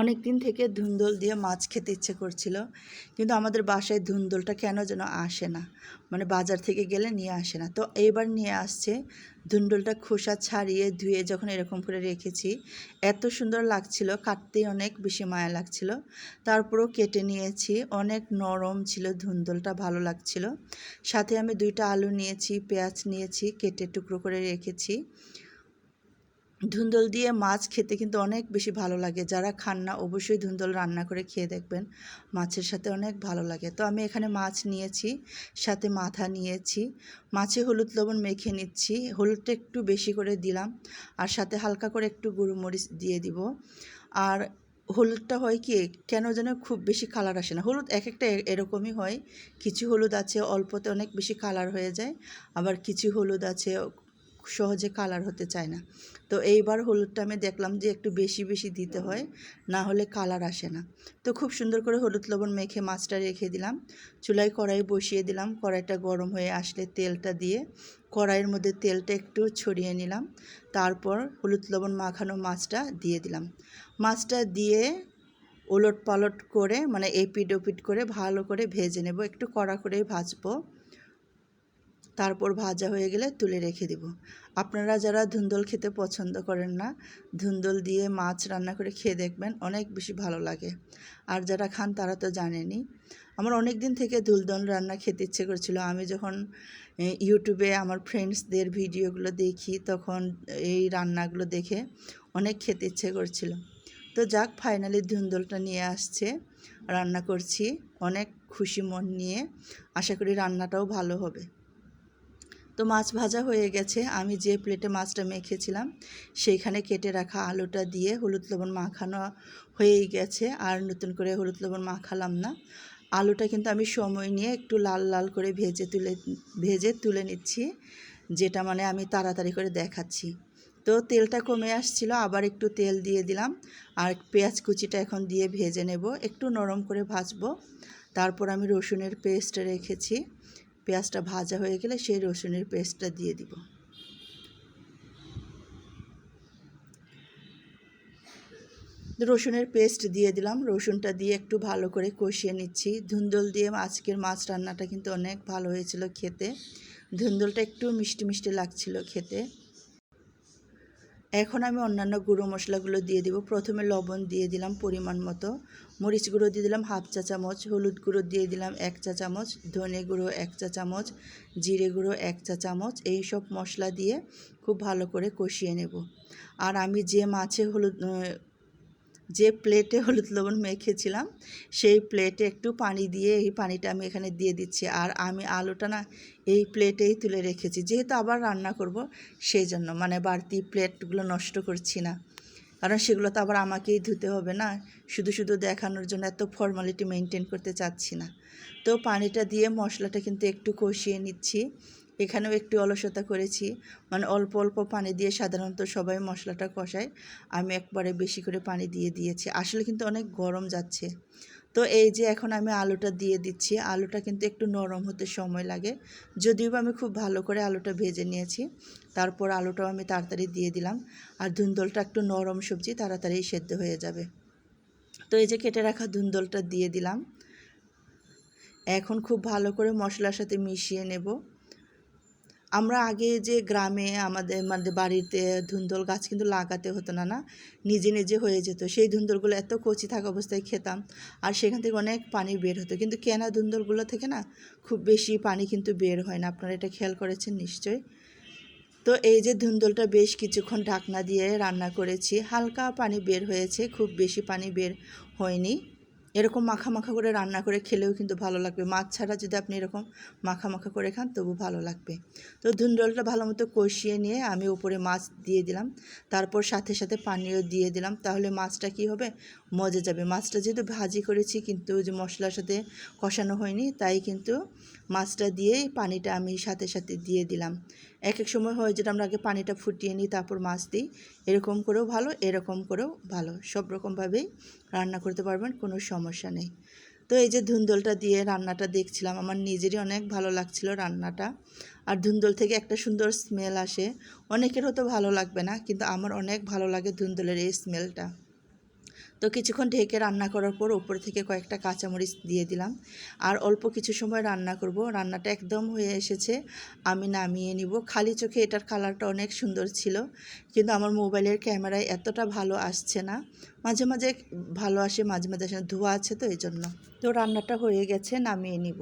অনেক দিন থেকে ধুন্দল দিয়ে মাছ খেতে ইচ্ছে করছিল, কিন্তু আমাদের বাসায় ধুন্দলটা কেন যেন আসে না? মানে বাজার থেকে গেলে নিয়ে আসে না। তো এইবার নিয়ে আসছে, ধুন্দলটা খোসা ছাড়িয়ে ধুয়ে যখন এরকম করে রেখেছি, এত সুন্দর লাগছিল, কাটতেই অনেক বেশি মায়া লাগছিল। তারপরও কেটে নিয়েছি, অনেক নরম ছিল ধুন্দলটা, ভালো লাগছিল। সাথে আমি দুইটা আলু নিয়েছি, পেঁয়াজ নিয়েছি, কেটে টুকরো করে রেখেছি। ধুন্দল দিয়ে মাছ খেতে কিন্তু অনেক বেশি ভালো লাগে। যারা খান না, অবশ্যই ধুন্দল রান্না করে খেয়ে দেখবেন। মাছের সাথে অনেক ভালো লাগে। তো আমি এখানে মাছ নিয়েছি, সাথে মাথা নিয়েছি। মাছে হলুদ লবণ মেখে নিচ্ছি। হলুদটা একটু বেশি করে দিলাম। আর সাথে হালকা করে একটু গুঁড়োমরিচ দিয়ে দিব। আর হলুদটা হয় কি, কেন যেন খুব বেশি কালার আসে না। হলুদ এক একটা এরকমই হয়। কিছু হলুদ আছে, অল্পতে অনেক বেশি কালার হয়ে যায়। আবার কিছু হলুদ আছে সহজে কালার হতে চায় না। তো এইবার হলুদটা আমি দেখলাম যে একটু বেশি বেশি দিতে হয়, না হলে কালার আসে না। তো খুব সুন্দর করে হলুদ লবণ মেখে মাছটা রেখে দিলাম। চুলায় কড়াই বসিয়ে দিলাম। কড়াইটা গরম হয়ে আসলে তেলটা দিয়ে কড়াইয়ের মধ্যে তেলটা একটু ছড়িয়ে নিলাম। তারপর হলুদ লবণ মাখানো মাছটা দিয়ে দিলাম। মাছটা দিয়ে ওলট পালট করে মানে এপিট ওপিট করে ভালো করে ভেজে নেব। একটু কড়া করেই ভাজবো। তারপর ভাজা হয়ে গেলে তুলে রেখে দেব। আপনারা যারা ধুন্দল খেতে পছন্দ করেন না, ধুন্দল দিয়ে মাছ রান্না করে খেয়ে দেখবেন অনেক বেশি ভালো লাগে। আর যারা খান তারা তো জানেনি আমার অনেক দিন থেকে ধুলদল রান্না খেতে ইচ্ছে করছিল। আমি যখন ইউটিউবে আমার ফ্রেন্ডসদের ভিডিওগুলো দেখি, তখন এই রান্নাগুলো দেখে অনেক খেতে ইচ্ছে করছিল। তো যাক ফাইনালি ধুন্দলটা নিয়ে আসছে, রান্না করছি, অনেক খুশি মন নিয়ে। আশা করি রান্নাটাও ভালো হবে। তো মাছ ভাজা হয়ে গেছে। আমি যে প্লেটে মাছটা মেখেছিলাম, সেইখানে কেটে রাখা আলুটা দিয়ে হলুদ লবণ মাখানো হয়েই গেছে। আর নতুন করে হলুদ লবণ মাখালাম না। আলুটা কিন্তু আমি সময় নিয়ে একটু লাল লাল করে ভেজে তুলে ভেজে তুলে নিচ্ছি, যেটা মানে আমি তাড়াতাড়ি করে দেখাচ্ছি। তো তেলটা কমে আসছিল, আবার একটু তেল দিয়ে দিলাম। আর পেঁয়াজ কুচিটা এখন দিয়ে ভেজে নেব। একটু নরম করে ভাজবো। তারপর আমি রসুনের পেস্ট রেখেছি। পেঁয়াজটা ভাজা হয়ে গেলে সেই রসুনের পেস্টটা দিয়ে দিব। রসুনের পেস্ট দিয়ে দিলাম। রসুনটা দিয়ে একটু ভালো করে কষিয়ে নিচ্ছি। ধুন্দল দিয়ে আজকের মাছ রান্নাটা কিন্তু অনেক ভালো হয়েছিল খেতে। ধুন্দলটা একটু মিষ্টি মিষ্টি লাগছিল খেতে। এখন আমি অন্যান্য গুঁড়ো মশলাগুলো দিয়ে দিব। প্রথমে লবণ দিয়ে দিলাম পরিমাণ মতো। মরিচ গুঁড়ো দিয়ে দিলাম হাফ চা চামচ। হলুদ গুঁড়ো দিয়ে দিলাম এক চা চামচ। ধনে গুঁড়ো এক চা চামচ। জিরে গুঁড়ো এক চা চামচ। এই সব মশলা দিয়ে খুব ভালো করে কষিয়ে নেব। আর আমি যে মাছে হলুদ যে প্লেটে হলুদ লবণ মেখেছিলাম, সেই প্লেটে একটু পানি দিয়ে এই পানিটা আমি এখানে দিয়ে দিচ্ছি। আর আমি আলুটা না এই প্লেটেই তুলে রেখেছি। যেহেতু আবার রান্না করব, সেই জন্য মানে বাড়তি প্লেটগুলো নষ্ট করছি না। কারণ সেগুলো তো আবার আমাকেই ধুতে হবে না। শুধু শুধু দেখানোর জন্য এত ফর্মালিটি মেনটেন করতে চাচ্ছি না। তো পানিটা দিয়ে মশলাটা কিন্তু একটু কষিয়ে নিচ্ছি। এখানেও একটু অলসতা করেছি। মানে অল্প অল্প পানি দিয়ে সাধারণত সবাই মশলাটা কষায়। আমি একবারে বেশি করে পানি দিয়ে দিয়েছি। আসলে কিন্তু অনেক গরম যাচ্ছে। তো এই যে এখন আমি আলুটা দিয়ে দিচ্ছি। আলুটা কিন্তু একটু নরম হতে সময় লাগে। যদিও আমি খুব ভালো করে আলুটা ভেজে নিয়েছি। তারপর আলুটাও আমি তাড়াতাড়ি দিয়ে দিলাম। আর ধুন্দলটা একটু নরম সবজি তাড়াতাড়ি সেদ্ধ হয়ে যাবে। তো এই যে কেটে রাখা ধুন্দলটা দিয়ে দিলাম। এখন খুব ভালো করে মশলার সাথে মিশিয়ে নেব। আমরা আগে যে গ্রামে আমাদের মানে বাড়িতে ধুন্দল গাছ কিন্তু লাগাতে হতো না না? নিজে নিজে হয়ে যেত। সেই ধুন্দলগুলো এত কচি থাকা অবস্থায় খেতাম আর সেখান থেকে অনেক পানি বের হতো। কিন্তু কেনা ধুন্দলগুলো থেকে না খুব বেশি পানি কিন্তু বের হয় না। আপনারা এটা খেয়াল করেছেন নিশ্চয়ই? তো এই যে ধুন্দলটা বেশ কিছুক্ষণ ঢাকনা দিয়ে রান্না করেছি, হালকা পানি বের হয়েছে, খুব বেশি পানি বের হয়নি। এরকম মাখা মাখা করে রান্না করে খেলেও কিন্তু ভালো লাগবে। মাছ ছাড়া যদি আপনি এরকম মাখা মাখা করে খান, তবু ভালো লাগবে। তো ধুন্দলটা ভালো মতো কষিয়ে নিয়ে আমি উপরে মাছ দিয়ে দিলাম। তারপর সাথে সাথে পানিও দিয়ে দিলাম। তাহলে মাছটা কি হবে? মজে যাবে। মাছটা যেহেতু ভাজি করেছি, কিন্তু যে মশলার সাথে কষানো হয়নি, তাই কিন্তু মাছটা দিয়েই পানিটা আমি সাথে সাথে দিয়ে দিলাম। এক এক সময় হয় যেটা আমরা আগে পানিটা ফুটিয়ে নিই, তারপর মাছ দিই। এরকম করেও ভালো, এরকম করেও ভালো। সব রকমভাবেই রান্না করতে পারবেন, কোনো সমস্যা নেই। তো এই যে ধুন্দলটা দিয়ে রান্নাটা দেখছিলাম, আমার নিজেরই অনেক ভালো লাগছিল রান্নাটা। আর ধুন্দল থেকে একটা সুন্দর স্মেল আসে। অনেকের হয়তো ভালো লাগবে না, কিন্তু আমার অনেক ভালো লাগে ধুন্দলের এই স্মেলটা তো কিছুক্ষণ ঢেকে রান্না করার পর উপর থেকে কয়েকটা কাঁচামরিচ দিয়ে দিলাম। আর অল্প কিছু সময় রান্না করব। রান্নাটা একদম হয়ে এসেছে। আমি নামিয়ে নিব। খালি চোখে এটার কালারটা অনেক সুন্দর ছিল। কিন্তু আমার মোবাইলের ক্যামেরায় এতটা ভালো আসছে না। মাঝে মাঝে ভালো আসে, মাঝে মাঝে আসে ধোয়া আছে তো এই জন্য তো রান্নাটা হয়ে গেছে, নামিয়ে নিব।